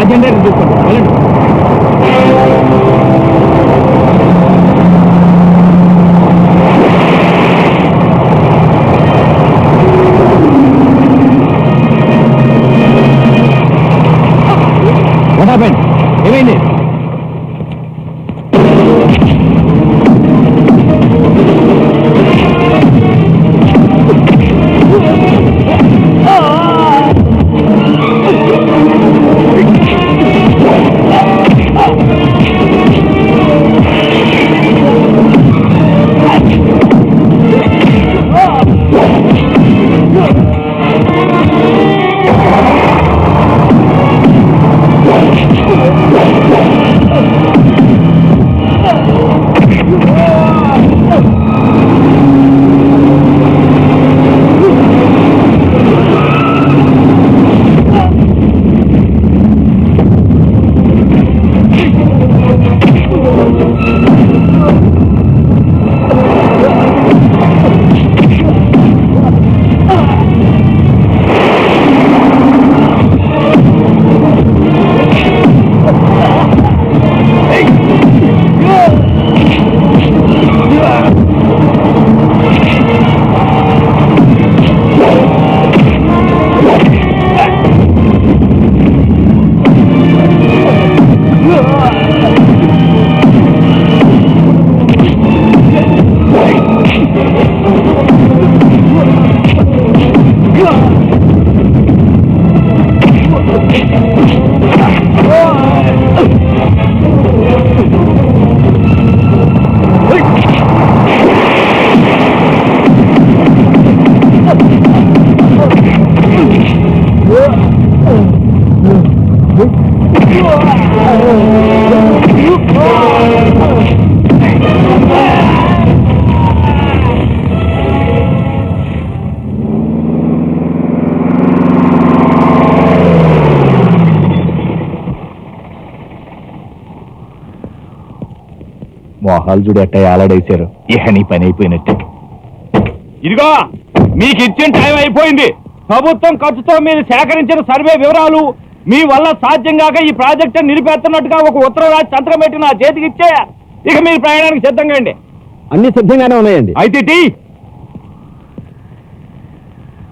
Agenda చూసుకోండి వెళ్ళండి. మొహాలు చూడు ఎట్ట ఆలాడేశారు. ఇహ నీ పని అయిపోయినట్టే. ఇదిగో మీకు ఇచ్చిన టైం అయిపోయింది. ప్రభుత్వం ఖర్చుతో మీరు సేకరించిన సర్వే వివరాలు మీ వల్ల సాధ్యం కాక ఈ ప్రాజెక్టు నిలిపేస్తున్నట్టుగా ఒక ఉత్తరం రాసి సంతకం పెట్టి నా చేతికి ఇచ్చే ఇక మీరు ప్రయాణానికి సిద్ధంగా అండి అన్ని సిద్ధంగానే ఉన్నాయండి. అయితే టీ.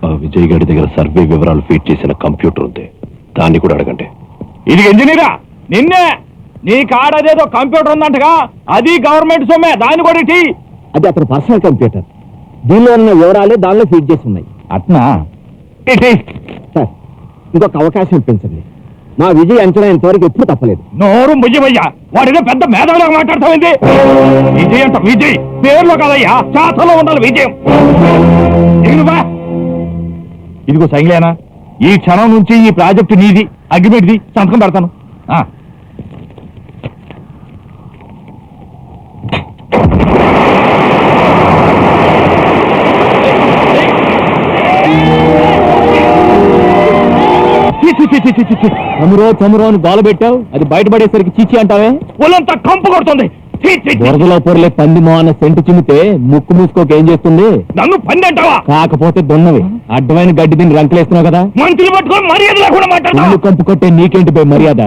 ఆ విజయ్ గారి దగ్గర సర్వే వివరాలు ఫీడ్ చేసిన కంప్యూటర్ ఉంది. దాన్ని కూడా అడగండి. ఇది ఇంజనీరా నిన్నే నీ కాడదేదో కంప్యూటర్ ఉందంటగా అది గవర్నమెంట్ సొమ్మే దాన్ని కూడా టీ అది అతని పర్సనల్ కంప్యూటర్ దీనిలో ఉన్న వివరాలే దానిలో ఫీడ్ చేసి ఉన్నాయి. అట్నా? సార్ ఇంకొక అవకాశం ఇప్పించండి. మా విజయ్ అంచనా ఇంతవరకు ఎప్పుడు తప్పలేదు. నోరు ముయ్యమయ్యా. వాడిదో పెద్ద మేధావిలాగా మాట్లాడతామైంది విజయ్ అంట విజయ్. పేర్లో కాదయ్యా శాతలో ఉండాలి విజయం. ఇదిగో ఇదిగో సైలేనా ఈ క్షణం నుంచి ఈ ప్రాజెక్టు నీది. అగ్గిపెట్టిది సంతకం పెడతాను. చమురో చమురో అని గోల పెట్టావు? అది బయటపడేసరికి చీచి అంటావే? ఒళ్ళంతా కంపు కొడుతుంది. బురదలో పొరలే పంది మొహన సెంటు చిమ్మితే ముక్కు మూసుకోక ఏం చేస్తుంది? నన్ను పంది అంటావా? కాకపోతే దున్నవి. అడ్డమైన గడ్డి దీన్ని రంకలేస్తున్నావు కదా? మంత్రులు పట్టుకొని మర్యాద లేకుండా ఇల్లు కంపు కొట్టే నీకేంటి పోయి మర్యాద?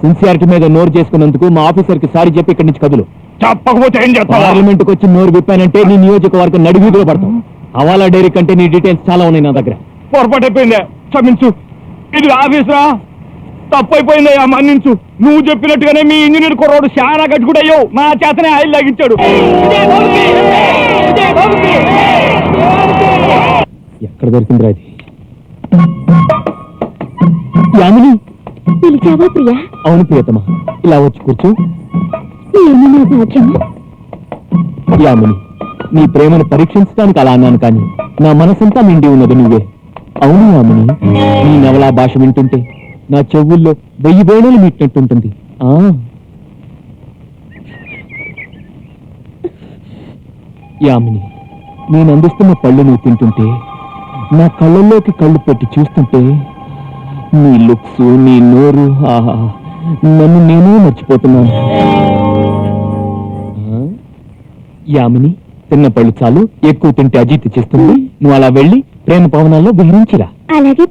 సిన్సియారిటీ మీద నోరు చేసుకున్నందుకు మా ఆఫీసర్కి సారీ చెప్పి ఇక్కడి నుంచి కదులు. చెప్పకపోతే ఏం చేస్తావా? పార్లమెంట్కి వచ్చి నోరు విప్పానంటే నీ నియోజకవర్గం నడివీధిలో పడతాం. హవాలా డైరీ కంటే నీ డీటెయిల్స్ చాలా ఉన్నాయి నా దగ్గర. పొరపాటు అయిపోయిందే. క్షమించు. ఇది ఆఫీసరా తప్పైపోయిందయ్యా మన్నించు. నువ్వు చెప్పినట్టుగానే మీ ఇంజనీర్ కుర్రోడు చాలా గట్టుకుడయ్యావు నా చేతనే ఆయిల్ లాగించాడు. ఎక్కడ దొరికిందిరా ఇది? యామిని? పిలిచావా ప్రియా? అవును ప్రియతమా. ఇలా వచ్చి కూర్చో. భాగ్యమా యామిని నీ ప్రేమను పరీక్షించడానికి అలా అన్నాను కానీ నా మనసంతా నిండి ఉన్నది నువ్వే. అవును యామిని నీ నవలా భాష వింటుంటే నా చెవుల్లో వెయ్యి వేణులు మీటినట్టుంటుంది ఆ. యామిని నేను అందిస్తున్న పళ్ళు నువ్వు తింటుంటే నా కళ్ళల్లోకి కళ్ళు పెట్టి చూస్తుంటే నీ లుక్స్ నీ నోరు ఆహా నన్ను నేనే మర్చిపోతున్నాను? యామిని తిన్న పళ్ళు చాలు ఎక్కువ తింటే అజీతి చేస్తుంది. నువ్వు అలా వెళ్ళి ప్రేమ పవనాల్లో విహరించిరా అలాగే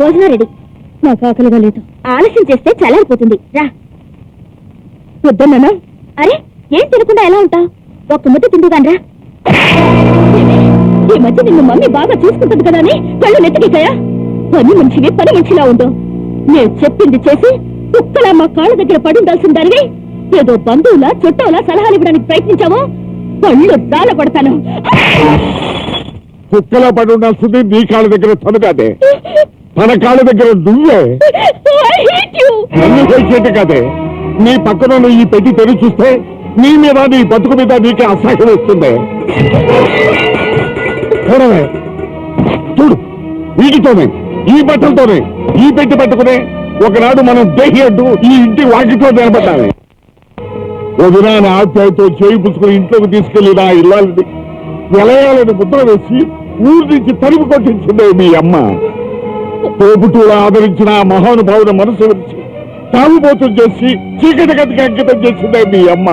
భోజనం రెడీ. నాకు ఆకలిగా లేదు. ఆలస్యం చేస్తే చల్లారిపోతుంది రా. వద్దన్నా అరే ఏం తినకుండా ఎలా ఉంటావు? ఒక్క ముద్ద రా. ఈ మధ్య నిన్ను మమ్మీ బాగా చూసుకుంటుంది కదా అని కళ్ళు నెత్తికికాయా పని మనిషివి పని మంచిలా ఉండవు. నేను చెప్పింది చేసి కుక్కలా మా కాళ్ళ దగ్గర పడుండాల్సిన దానివి? ఏదో బంధువులా చుట్టంలా సలహాలు ఇవ్వడానికి ప్రయత్నించావో? పళ్ళు రాల కొడతాను కుక్కలా పడి ఉండాల్సింది నీ కాళ్ళ దగ్గర తను కాదే తన కాళ్ళ దగ్గర నువ్వే. నన్ను కాదే నీ పక్కన ఉన్న ఈ పెట్టి తెరి చూస్తే నీ మీద నీ బతుకు మీద నీకే అసహ్యం వస్తుంది. చూడవే చూడు వీటితోనే ఈ బట్టలతోనే ఈ పెట్టి పట్టుకునే ఒకనాడు మనం దేహి ఈ ఇంటి వాకిట్లో నిలబడ్డాలి. వదిన ఆప్యాయతో చేయి పుచ్చుకుని ఇంట్లోకి తీసుకెళ్ళి నా ఇల్లాలని నిలయాలని ముద్ర వేసి ఊరి నుంచి తలుపు కొట్టించిందే మీ అమ్మ. తోబుటూలా ఆదరించిన ఆ మహానుభావుని మనసు విరిచి తాగుబోతం చేసి చీకటి గతికి అంకితం చేసిందే మీ అమ్మ.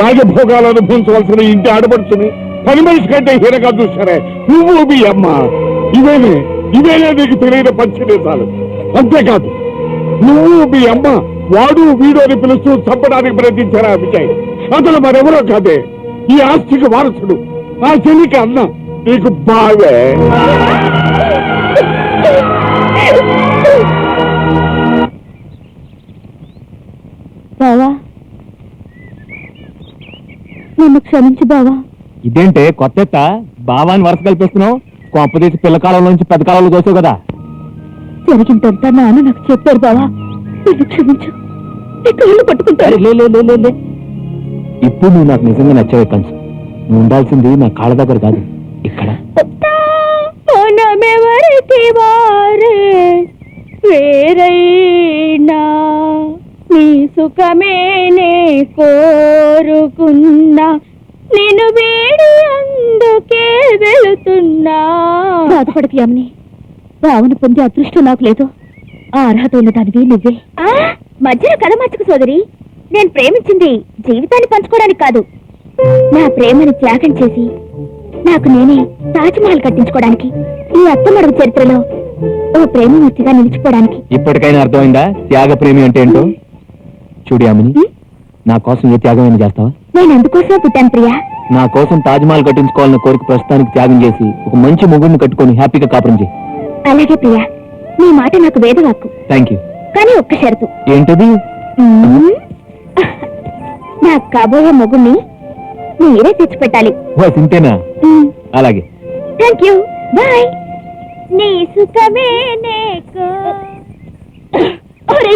రాజభోగాలు అనుభవించవలసిన ఇంటి ఆడబడుచుని పని మనిషి కంటే హీనగా చూశారే నువ్వు మీ అమ్మ. ఇవేనే ఇవేనే నీకు తెలియని పంచదేశాలు అంతేకాదు నువ్వు మీ అమ్మ వాడు వీడు అని పిలుస్తూ చంపడానికి ప్రయత్నించారా విజయ్? అతను మరెవరో కాదే? ఈ ఆస్తికి వారసుడు ఆ చెల్లికి అన్న నీకు బావే. బావా? నన్ను క్షమించు బావా. ఇదేంటే కొత్త బావాని వరుస కల్పిస్తున్నావు? కొంపదీసి పిల్ల కాలంలో నుంచి పెద్ద కాలంలో దోసావు కదా. జరిగిందంతా నాన్న నాకు చెప్పారు బావా. నన్ను క్షమించు. నీ కాళ్ళు పట్టుకుంటారు. లే, లే, లే, లే, లే. ఇప్పుడు నువ్వు నాకు నిజంగా నచ్చావే కంచు నువ్వు ఉండాల్సింది నా కాళ్ళ దగ్గర కాదు. ఇక్కడ. మనమెవరికి వారే? వేరైనా నీ సుఖమేనే కోరుకున్నా. నేను వేడి అందుకే వెళుతున్నా. బాధపడకు యామిని. రావణ పొందే అదృష్టం నాకు లేదు. ఆ అర్హత ఉన్న దానివి నువ్వే. మధ్యలో కథ మార్చుకు సోదరి. నేను ప్రేమించింది జీవితాన్ని పంచుకోవడానికి కాదు. నా ప్రేమను త్యాగం చేసి నాకు నేనే తాజ్మహల్ కట్టించుకోవడానికి ఈ అత్తమడుగు చరిత్రలో ఓ ప్రేమమూర్తిగా నిలిచిపోవడానికి. ఇప్పటికైనా అర్థమైందా? త్యాగ ప్రేమి అంటే ఏంటో? చూడు యామిని? నా కోసం ఏ త్యాగమైనా చేస్తావా? నేను అందుకోసమే పుట్టాను ప్రియా. నా కోసం తాజ్మహల్ కట్టించుకోవాలన్న కోరిక ప్రస్తుతానికి త్యాగం చేసి ఒక మంచి మొగుడిని కట్టుకొని హ్యాపీగా కాపురం చేయి. అలాగే ప్రియా నీ మాట నాకు వేదవాక్కు. థ్యాంక్ యూ కానీ ఒక్క షరతు. ఏంటది. నా కాబోయే మొగుణ్ణి మీరే తెచ్చిపెట్టాలి. ఓ సింతేనా అలాగే. థ్యాంక్ యూ బాయ్ నీ సుఖమే నేకు. ఒరే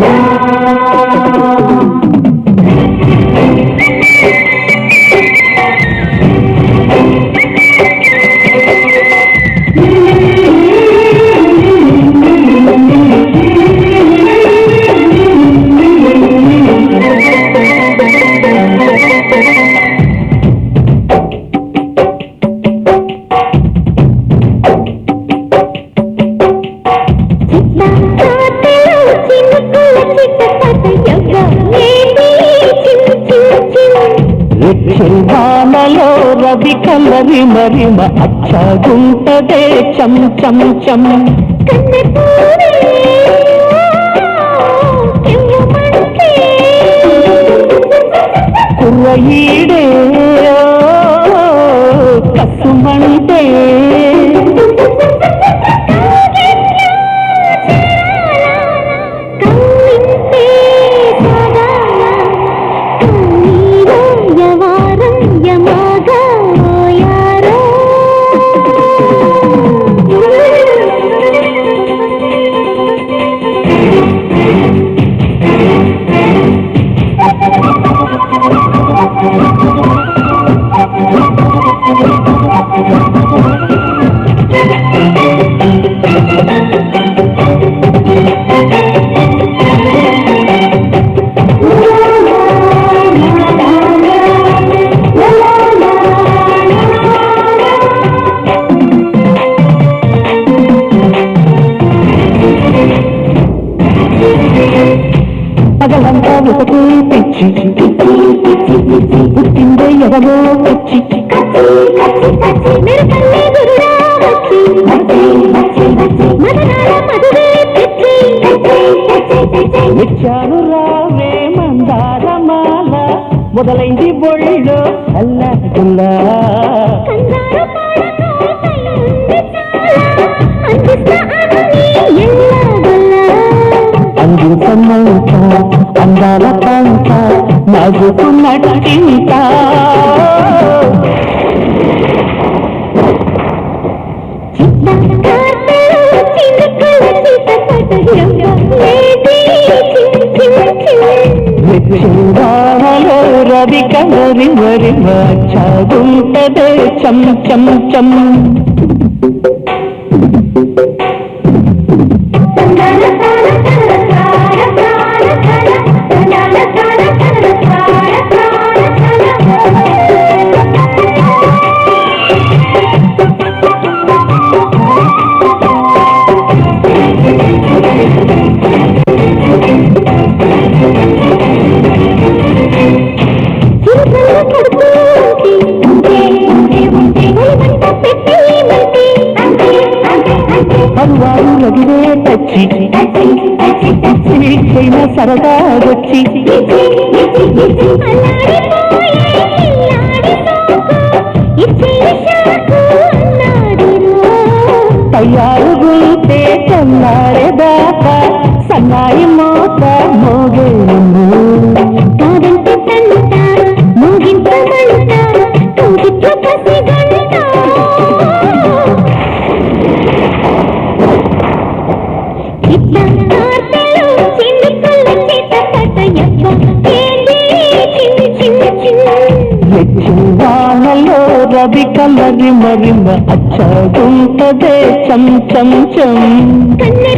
బావా వానలో రవి కలరి మరిమ అచ్చగుంటదే చం చం చం. కుర్రయీడే కసుమంటే గుండెలో వచ్చి. మెరుపల్లే గురుడా వచ్చి మదనాల మధువే తెచ్చి మెచ్చాను రావే మందారమాల మొదలైంది బొళ్ళో అందాల పంట మెచ్చిందాలలో రవి కలరి మరి చాగుంటదే చం చం చం. సరదాగొచ్చి. తయారు గుంటే తెల్లారేదాకా సన్నాయి మోత మో మెచ్చిందానలో రవి కలరి మరిమ అచ్చగుంటదే చం చం చం. కన్నె